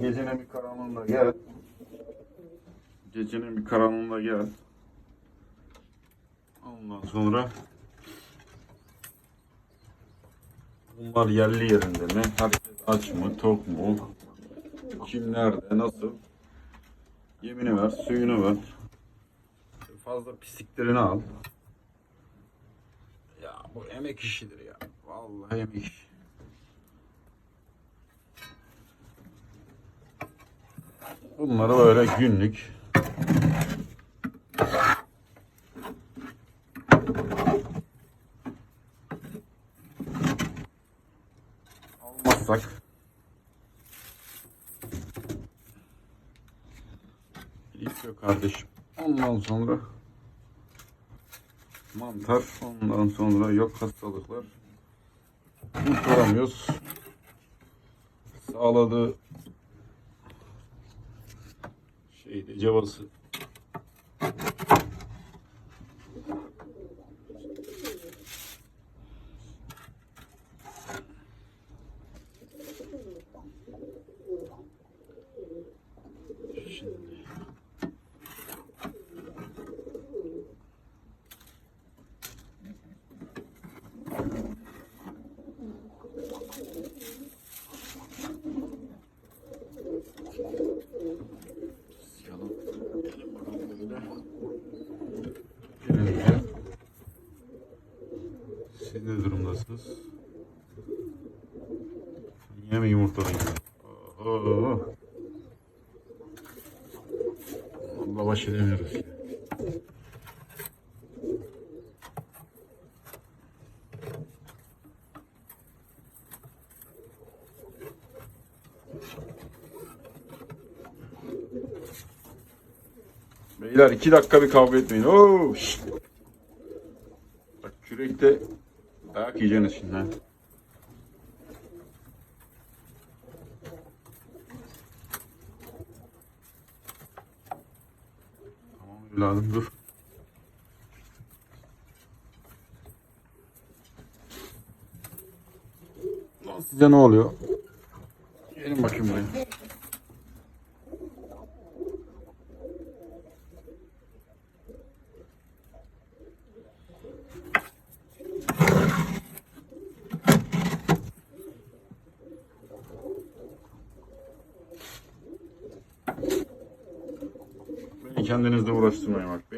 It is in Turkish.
Gecenin bir karanlığında gel. Gecenin bir karanlığında gel. Ondan sonra bunlar yerli yerinde mi? Herkes aç mı, tok mu? Kim nerede, nasıl? Yemini ver, suyunu ver. Fazla pisliklerini al. Ya bu emek işidir ya. Vallahi emek işi. Bunları böyle günlük almazsak yok kardeşim. Ondan sonra mantar, ondan sonra yok hastalıklar. Kurtaramıyoruz. Sağladığı şeyde cevası Ne durumdasınız? Niye mi yumurtladın ya? Oho. Allah baş edemiyoruz ya. Beyler iki dakika bir kavga etmeyin. Oo. Bak kürekte ayak yiyeceksiniz şimdi ha. Tamam evladım dur. Lan size ne oluyor? Gelin bakayım buraya. Kendinizle uğraştırmayın bak.